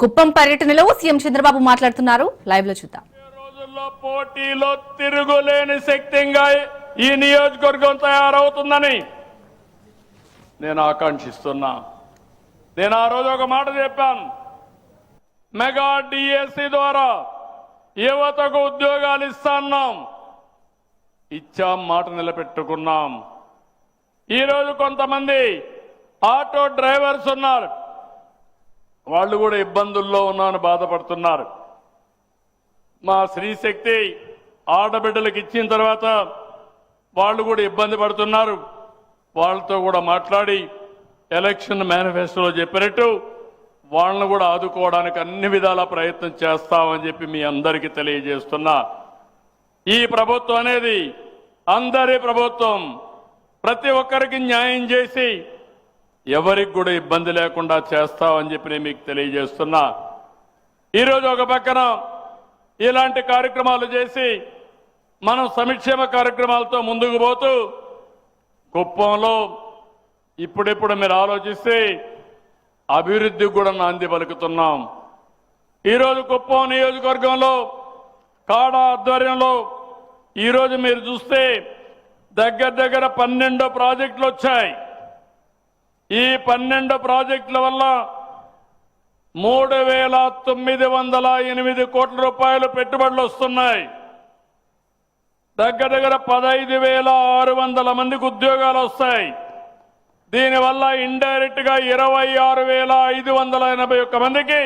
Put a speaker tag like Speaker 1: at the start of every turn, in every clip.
Speaker 1: కుప్పం పర్యటనలో సీఎం చంద్రబాబు మాట్లాడుతున్నారు. లైవ్లో చూద్దాం.
Speaker 2: రోజుల్లో పోటీలో తిరుగులేని శక్తిగా ఈ నియోజకవర్గం తయారవుతుందని నేను ఆకాంక్షిస్తున్నా. నేను ఆ రోజు ఒక మాట చెప్పాను. మెగా డిఎస్సి ద్వారా యువతకు ఉద్యోగాలు ఇస్తాన్నాం. ఇచ్చాం మాట నిలబెట్టుకున్నాం. ఈరోజు కొంతమంది ఆటో డ్రైవర్స్ ఉన్నారు. వాళ్ళు కూడా ఇబ్బందుల్లో ఉన్నామని బాధపడుతున్నారు. మా స్త్రీశక్తి ఆడబిడ్డలకు ఇచ్చిన తర్వాత వాళ్ళు కూడా ఇబ్బంది పడుతున్నారు. వాళ్ళతో కూడా మాట్లాడి ఎలక్షన్ మేనిఫెస్టోలో చెప్పినట్టు వాళ్ళను కూడా ఆదుకోవడానికి అన్ని విధాల ప్రయత్నం చేస్తామని చెప్పి మీ అందరికీ తెలియజేస్తున్నా. ఈ ప్రభుత్వం అనేది అందరి ప్రభుత్వం ప్రతి ఒక్కరికి న్యాయం చేసి ఎవరికి కూడా ఇబ్బంది లేకుండా చేస్తామని చెప్పి నేను మీకు తెలియజేస్తున్నా. ఈరోజు ఒక పక్కన ఇలాంటి కార్యక్రమాలు చేసి మనం సంక్షేమ కార్యక్రమాలతో ముందుకు పోతూ కుప్పంలో ఇప్పుడిప్పుడు మీరు ఆలోచిస్తే అభివృద్ధికి కూడా నాంది పలుకుతున్నాం. ఈరోజు కుప్పం నియోజకవర్గంలో కాడ ఆధ్వర్యంలో ఈరోజు మీరు చూస్తే దగ్గర దగ్గర పన్నెండో ప్రాజెక్టులు వచ్చాయి. ఈ పన్నెండు ప్రాజెక్టుల వల్ల మూడు వేల తొమ్మిది వందల ఎనిమిది కోట్ల రూపాయలు పెట్టుబడులు వస్తున్నాయి. దగ్గర దగ్గర పదహైదు వేల ఆరు వందల మందికి ఉద్యోగాలు వస్తాయి. దీనివల్ల ఇండైరెక్ట్గా ఇరవై ఆరు వేల ఐదు వందల ఎనభై ఒక్క మందికి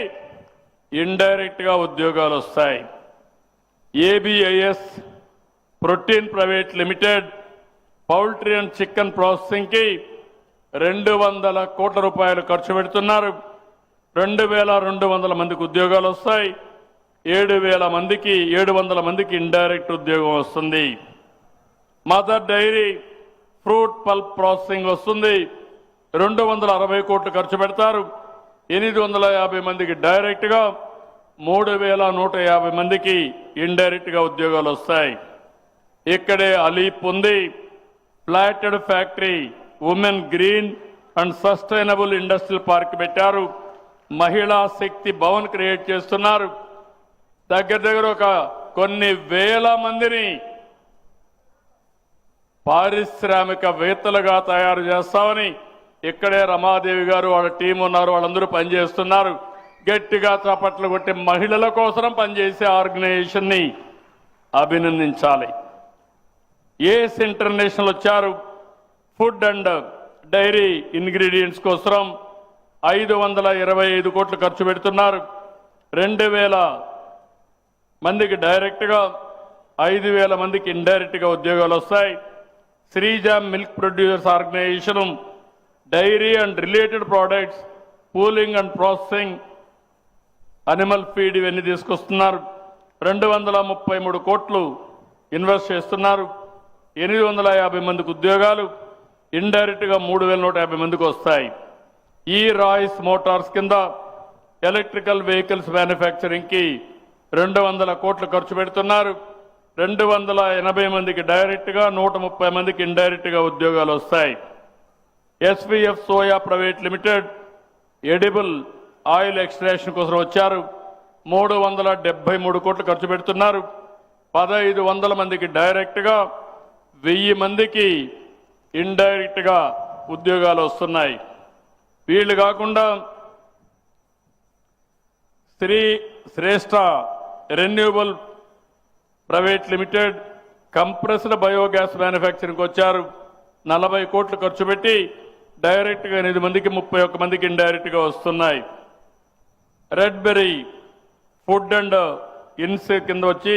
Speaker 2: ఇండైరెక్ట్గా ఉద్యోగాలు వస్తాయి. ABIS protein private limited poultry and chicken ప్రాసెసింగ్కి రెండు వందల కోట్ల రూపాయలు ఖర్చు పెడుతున్నారు. రెండు వేల రెండు వందల మందికి ఉద్యోగాలు వస్తాయి. ఏడు వేల మందికి ఏడు వందల మందికి ఇండైరెక్ట్ ఉద్యోగం వస్తుంది. Mother Dairy fruit pulp processing వస్తుంది. రెండు వందల అరవై కోట్లు ఖర్చు పెడతారు. ఎనిమిది వందల యాభై మందికి డైరెక్ట్గా మూడు వేల నూట యాభై మందికి ఇండైరెక్ట్గా ఉద్యోగాలు వస్తాయి. ఇక్కడే అలీప్ ఉంది. Plotted factory women green and sustainable industrial park పెట్టారు. మహిళా శక్తి భవన్ క్రియేట్ చేస్తున్నారు. దగ్గర దగ్గర ఒక కొన్ని వేల మందిని పారిశ్రామికవేత్తలుగా తయారు చేస్తామని ఇక్కడే రమాదేవి గారు వాళ్ళ టీం ఉన్నారు వాళ్ళందరూ పనిచేస్తున్నారు. గట్టిగా చప్పట్లు కొట్టి మహిళల కోసం పనిచేసే ఆర్గనైజేషన్ని అభినందించాలి. ఏస్ ఇంటర్నేషనల్ వచ్చారు. ఫుడ్ అండ్ డైరీ ఇంగ్రీడియంట్స్ కోసం ఐదు వందల ఇరవై ఐదు కోట్లు ఖర్చు పెడుతున్నారు. రెండు వేల మందికి డైరెక్ట్గా ఐదు వేల మందికి ఇండైరెక్ట్గా ఉద్యోగాలు వస్తాయి. Sreeja milk producers organisation dairy and related products cooling and processing animal feed ఇవన్నీ తీసుకొస్తున్నారు. రెండు వందల ముప్పై మూడు కోట్లు ఇన్వెస్ట్ చేస్తున్నారు. ఎనిమిది వందల యాభై మందికి ఉద్యోగాలు ఇండైరెక్ట్గా మూడు వేల నూట యాభై మందికి వస్తాయి. ఈ రాయిస్ మోటార్స్ కింద ఎలక్ట్రికల్ వెహికల్స్ మ్యానుఫ్యాక్చరింగ్కి రెండు వందల కోట్లు ఖర్చు పెడుతున్నారు. రెండు వందల ఎనభై మందికి డైరెక్ట్గా నూట ముప్పై మందికి ఇండైరెక్ట్గా ఉద్యోగాలు వస్తాయి. SPF soya private limited edible oil extraction కోసం వచ్చారు. మూడు వందల డెబ్బై మూడు కోట్లు ఖర్చు పెడుతున్నారు. పదహైదు వందల మందికి డైరెక్ట్గా వెయ్యి మందికి ఇండైరెక్ట్గా ఉద్యోగాలు వస్తున్నాయి. వీళ్ళు కాకుండా Shri Shreshta renewable private limited compressed biogas manufacturing వచ్చారు. నలభై కోట్లు ఖర్చు పెట్టి డైరెక్ట్గా ఎనిమిది మందికి ముప్పై ఒక్క మందికి ఇండైరెక్ట్గా వస్తున్నాయి. రెడ్ బెర్రీ ఫుడ్ అండ్ ఇన్స్ కింద వచ్చి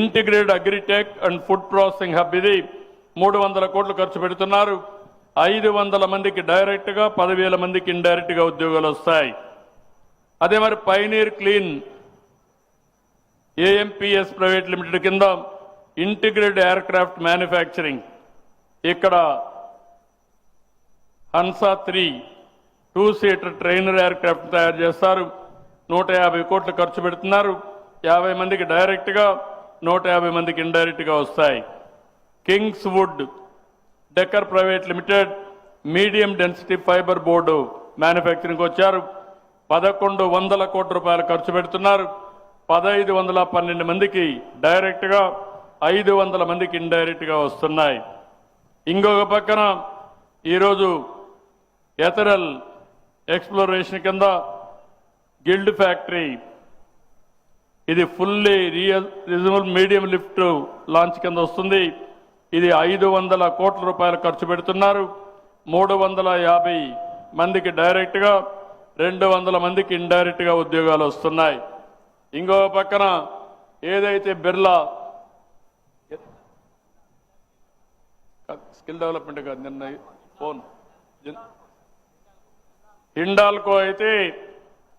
Speaker 2: integrated agritech and food processing hub ఇది. మూడు వందల కోట్లు ఖర్చు పెడుతున్నారు. ఐదు వందల మందికి డైరెక్ట్గా పదివేల మందికి ఇండైరెక్ట్గా ఉద్యోగాలు వస్తాయి. అదే మరి pioneer clean AMPS private limited కింద ఇంటిగ్రేటెడ్ ఎయిర్క్రాఫ్ట్ మ్యానుఫ్యాక్చరింగ్. ఇక్కడ Hansa three two seater trainer aircraft తయారు చేస్తారు. నూట యాభై కోట్లు ఖర్చు పెడుతున్నారు. యాభై మందికి డైరెక్ట్గా నూట యాభై మందికి ఇండైరెక్ట్గా వస్తాయి. Kings Wood Decker private limited medium density fibre board manufacturing వచ్చారు. పదకొండు వందల కోట్ల రూపాయలు ఖర్చు పెడుతున్నారు. పదహైదు వందల పన్నెండు మందికి డైరెక్ట్గా ఐదు వందల మందికి ఇండైరెక్ట్గా వస్తున్నాయి. ఇంకొక పక్కన ఈరోజు ఎథరల్ ఎక్స్ప్లోరేషన్ కింద గిల్డ్ ఫ్యాక్టరీ. ఇది fully real reasonable medium lift launch కింద వస్తుంది. ఇది ఐదు వందల కోట్ల రూపాయలు ఖర్చు పెడుతున్నారు. మూడు వందల యాభై మందికి డైరెక్ట్గా రెండు వందల మందికి ఇండైరెక్ట్గా ఉద్యోగాలు వస్తున్నాయి. ఇంకో పక్కన ఏదైతే బిర్లా స్కిల్ డెవలప్మెంట్ కాదు నిన్న ఫోన్. హిండాల్కో అయితే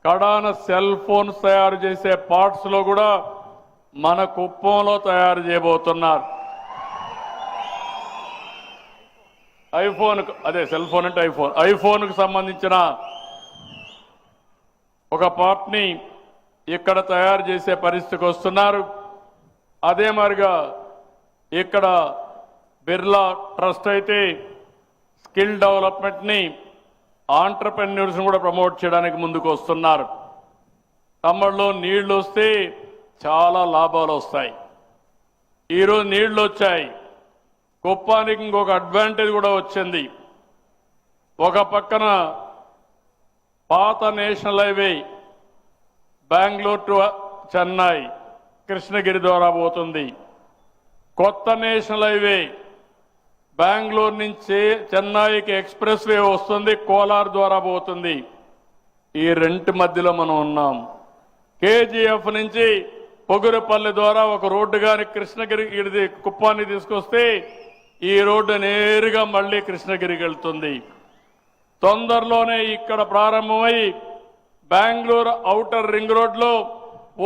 Speaker 2: కడాన సెల్ ఫోన్స్ తయారు చేసే పార్ట్స్లో కూడా మన కుప్పంలో తయారు చేయబోతున్నారు. ఐఫోన్ అదే సెల్ ఫోన్ అంటే ఐఫోన్. ఐఫోన్కు సంబంధించిన ఒక పార్ట్ని ఇక్కడ తయారు చేసే పరిస్థితికి వస్తున్నారు. అదే మరిగా ఇక్కడ బిర్లా ట్రస్ట్ అయితే స్కిల్ డెవలప్మెంట్ని ఆంటర్ప్రెన్యూర్స్ని కూడా ప్రమోట్ చేయడానికి ముందుకు వస్తున్నారు. తమ్ముళ్ళు నీళ్ళు వస్తే చాలా లాభాలు వస్తాయి. ఈరోజు నీళ్ళు వచ్చాయి. కుప్పానికి ఇంకొక అడ్వాంటేజ్ కూడా వచ్చింది. ఒక పక్కన పాత national highway Bengaluru to Chennai Krishnagiri ద్వారా పోతుంది. కొత్త నేషనల్ హైవే బెంగళూరు నుంచి చెన్నైకి ఎక్స్ప్రెస్ వే వస్తుంది కోలార్ ద్వారా పోతుంది. ఈ రెంటి మధ్యలో మనం ఉన్నాం. కేజీఎఫ్ నుంచి పొగురుపల్లి ద్వారా ఒక రోడ్డు కానీ కృష్ణగిరి ఇది కుప్పాన్ని తీసుకొస్తే ఈ రోడ్డు నేరుగా మళ్ళీ కృష్ణగిరికి వెళ్తుంది. తొందరలోనే ఇక్కడ ప్రారంభమై బెంగళూరు అవుటర్ రింగ్ రోడ్లో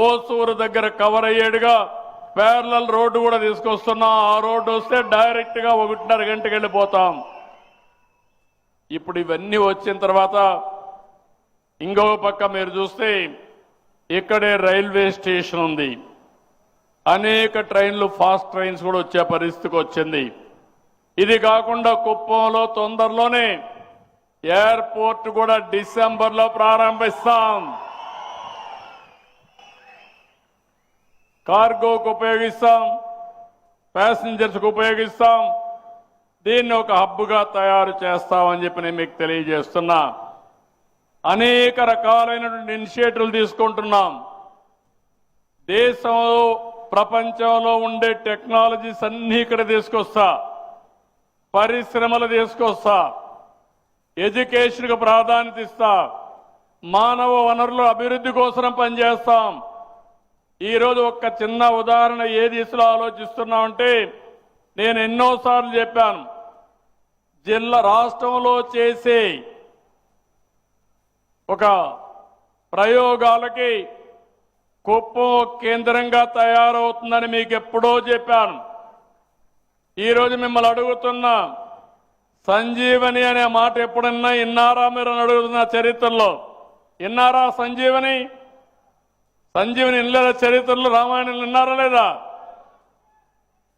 Speaker 2: ఓసూరు దగ్గర కవర్ అయ్యేడుగా పేర్లల్ రోడ్డు కూడా తీసుకొస్తున్నాం. ఆ రోడ్డు వస్తే డైరెక్ట్గా ఒకటిన్నర గంటకి వెళ్ళిపోతాం. ఇప్పుడు ఇవన్నీ వచ్చిన తర్వాత ఇంకో పక్క మీరు చూస్తే ఇక్కడే రైల్వే స్టేషన్ ఉంది. అనేక ట్రైన్లు ఫాస్ట్ ట్రైన్స్ కూడా వచ్చే పరిస్థితికి వచ్చింది. ఇది కాకుండా కుప్పంలో తొందరలోనే ఎయిర్పోర్ట్ కూడా డిసెంబర్లో ప్రారంభిస్తాం. కార్గోకు ఉపయోగిస్తాం ప్యాసింజర్స్కు ఉపయోగిస్తాం. దీన్ని ఒక హబ్బుగా తయారు చేస్తామని చెప్పి నేను మీకు తెలియజేస్తున్నా. అనేక రకాలైనటువంటి ఇనిషియేటివ్లు తీసుకుంటున్నాం. దేశంలో ప్రపంచంలో ఉండే టెక్నాలజీస్ అన్నీ ఇక్కడ తీసుకొస్తా. పరిశ్రమలు తీసుకొస్తా. ఎడ్యుకేషన్కు ప్రాధాన్యత ఇస్తా. మానవ వనరుల అభివృద్ధి కోసం పనిచేస్తాం. ఈరోజు ఒక్క చిన్న ఉదాహరణ ఏ దిశలో ఆలోచిస్తున్నామంటే నేను ఎన్నోసార్లు చెప్పాను. జిల్లా రాష్ట్రంలో చేసే ఒక ప్రయోగాలకి కుప్పం కేంద్రంగా తయారవుతుందని మీకు ఎప్పుడో చెప్పాను. ఈరోజు మిమ్మల్ని అడుగుతున్నా సంజీవని అనే మాట ఎప్పుడన్నా ఇన్నారా మీరు అడుగుతున్న చరిత్రలో? ఇన్నారా సంజీవని? సంజీవని ఇన్లేదా చరిత్రలో? రామాయణం విన్నారా లేదా?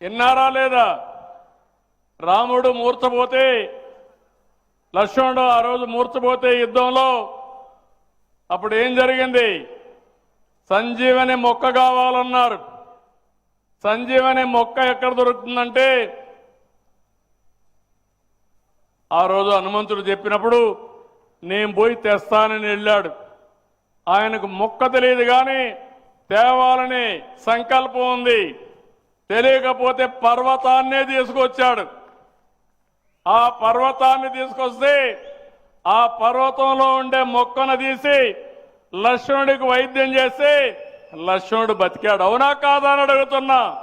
Speaker 2: విన్నారా లేదా? రాముడు మూర్చపోతే లక్ష్మణుడు ఆ రోజు మూర్చపోతే యుద్ధంలో అప్పుడు ఏం జరిగింది? సంజీవని మొక్క కావాలన్నారు. సంజీవని మొక్క ఎక్కడ దొరుకుతుందంటే ఆ రోజు హనుమంతుడు చెప్పినప్పుడు నేను పోయి తెస్తానని వెళ్ళాడు. ఆయనకు మొక్క తెలియదు కానీ తేవాలని సంకల్పం ఉంది. తెలియకపోతే పర్వతాన్నే తీసుకొచ్చాడు. ఆ పర్వతాన్ని తీసుకొస్తే ఆ పర్వతంలో ఉండే మొక్కను తీసి లక్ష్మణుడికి వైద్యం చేసి లక్ష్మణుడు బతికాడు. అవునా కాదా అని అడుగుతున్నా.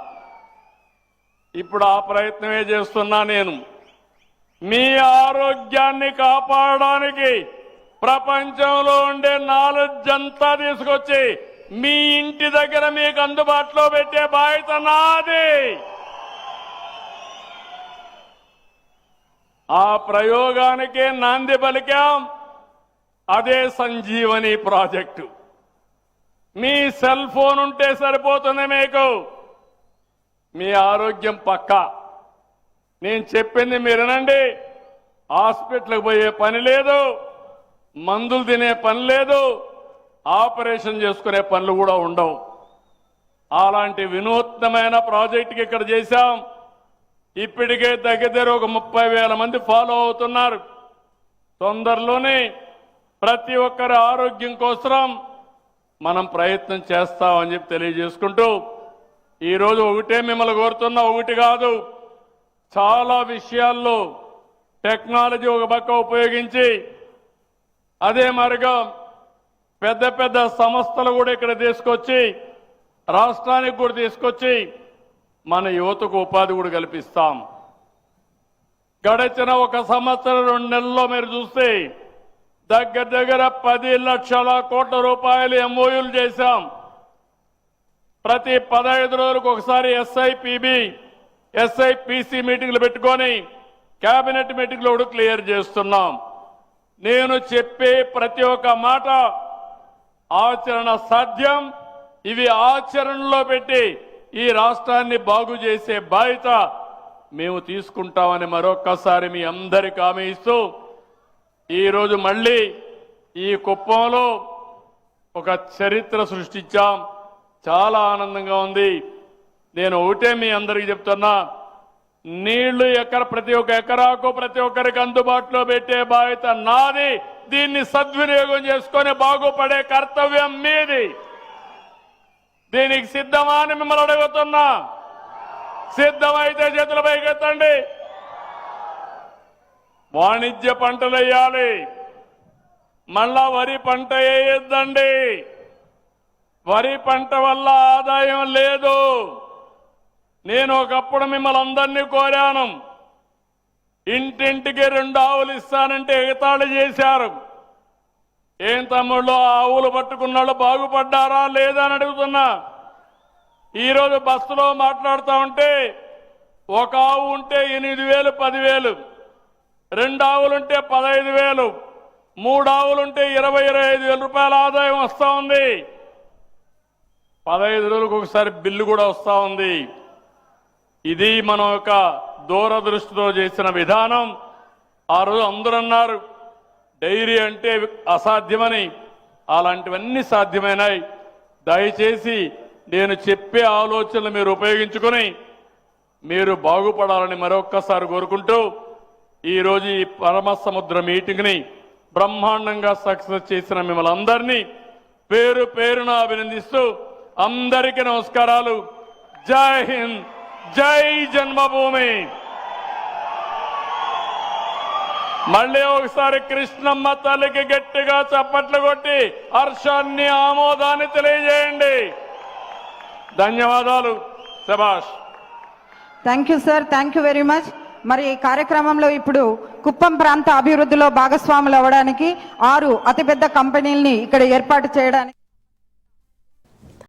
Speaker 2: ఇప్పుడు ఆ ప్రయత్నమే చేస్తున్నా నేను? మీ ఆరోగ్యాన్ని కాపాడడానికి ప్రపంచంలో ఉండే నాలెడ్జ్ అంతా తీసుకొచ్చి మీ ఇంటి దగ్గర మీకు అందుబాటులో పెట్టే బాధ్యత నాది. ఆ ప్రయోగానికి నాంది పలికాం. అదే సంజీవని ప్రాజెక్టు. మీ సెల్ ఫోన్ ఉంటే సరిపోతుంది మీకు. మీ ఆరోగ్యం పక్కా. నేను చెప్పింది మీరు వినండి హాస్పిటల్కి పోయే పని లేదు. మందులు తినే పని లేదు. ఆపరేషన్ చేసుకునే పనులు కూడా ఉండవు. అలాంటి వినూత్నమైన ప్రాజెక్టుకి ఇక్కడ చేశాం. ఇప్పటికే దగ్గర ఒక ముప్పై వేల మంది ఫాలో అవుతున్నారు. తొందరలోనే ప్రతి ఒక్కరి ఆరోగ్యం కోసం మనం ప్రయత్నం చేస్తామని చెప్పి తెలియజేసుకుంటూ ఈరోజు ఒకటే మిమ్మల్ని కోరుతున్నా ఒకటి కాదు. చాలా విషయాల్లో టెక్నాలజీ ఒక పక్క ఉపయోగించి అదే మరిగా పెద్ద పెద్ద సంస్థలు కూడా ఇక్కడ తీసుకొచ్చి రాష్ట్రానికి కూడా తీసుకొచ్చి మన యువతకు ఉపాధి కూడా కల్పిస్తాం. గడిచిన ఒక సంవత్సరం రెండు నెలల్లో మీరు చూస్తే దగ్గర దగ్గర పది లక్షల కోట్ల రూపాయలు ఎంఓయూలు చేశాం. ప్రతి పదహైదు రోజులకు ఒకసారి ఎస్ఐపిబి ఎస్ఐపిసి మీటింగ్లు పెట్టుకొని కేబినెట్ మీటింగ్లో కూడా క్లియర్ చేస్తున్నాం. నేను చెప్పే ప్రతి ఒక్క మాట ఆచరణ సాధ్యం. ఇవి ఆచరణలో పెట్టి ఈ రాష్ట్రాన్ని బాగు చేసే బాధ్యత మేము తీసుకుంటామని మరొక్కసారి మీ అందరికి హామీ ఇస్తూ ఈరోజు మళ్ళీ ఈ కుప్పంలో ఒక చరిత్ర సృష్టించాం. చాలా ఆనందంగా ఉంది. నేను ఒకటే మీ అందరికీ చెప్తున్నా నీళ్ళు ఎక్కడ ప్రతి ఒక్క ఎకరాకు ప్రతి ఒక్కరికి అందుబాటులో పెట్టే బాధ్యత నాది. దీన్ని సద్వినియోగం చేసుకొని బాగుపడే కర్తవ్యం మీది. దీనికి సిద్ధమా అని మిమ్మల్ని అడుగుతున్నా. సిద్ధమైతే చేతులపైకి ఎత్తండి వాణిజ్య పంటలు వేయాలి. మళ్ళా వరి పంట వేయొద్దండి. వరి పంట వల్ల ఆదాయం లేదు. నేను ఒకప్పుడు మిమ్మల్ని అందరినీ కోరాను. ఇంటింటికి రెండు ఆవులు ఇస్తానంటే ఎగతాళి చేశారు. ఏం తమ్ముళ్ళు ఆవులు పట్టుకున్న వాళ్ళు బాగుపడ్డారా లేదా అని అడుగుతున్నా. ఈరోజు బస్సులో మాట్లాడుతూ ఉంటే ఒక ఆవు ఉంటే ఎనిమిది వేలు పదివేలు రెండు ఆవులుంటే పదహైదు వేలు మూడు ఆవులుంటే ఇరవై ఇరవై ఐదు వేల రూపాయల ఆదాయం వస్తూ ఉంది. పదహైదు రోజులకు ఒకసారి బిల్లు కూడా వస్తూ ఉంది. ఇది మనం యొక్క దూరదృష్టితో చేసిన విధానం. ఆ రోజు అందరూ అన్నారు డైరీ అంటే అసాధ్యమని. అలాంటివన్నీ సాధ్యమైనాయి. దయచేసి నేను చెప్పే ఆలోచనలు మీరు ఉపయోగించుకొని మీరు బాగుపడాలని మరొక్కసారి కోరుకుంటూ ఈరోజు ఈ పరమ సముద్ర మీటింగ్ని బ్రహ్మాండంగా సక్సెస్ చేసిన మిమ్మల్ని అందరినీ పేరు పేరున అభినందిస్తూ అందరికీ నమస్కారాలు. జై హింద్ జై జన్మభూమి. మళ్ళీ ఒకసారి కృష్ణమ్మ తల్లికి గట్టిగా చప్పట్లు కొట్టి హర్షాన్ని ఆమోదాన్ని తెలియజేయండి. ధన్యవాదాలు శభాష్.
Speaker 3: Thank you sir thank you very much మరి ఈ కార్యక్రమంలో ఇప్పుడు కుప్పం ప్రాంత అభివృద్ధిలో భాగస్వాములు అవ్వడానికి ఆరు అతిపెద్ద కంపెనీల్ని ఇక్కడ ఏర్పాటు చేయడానికి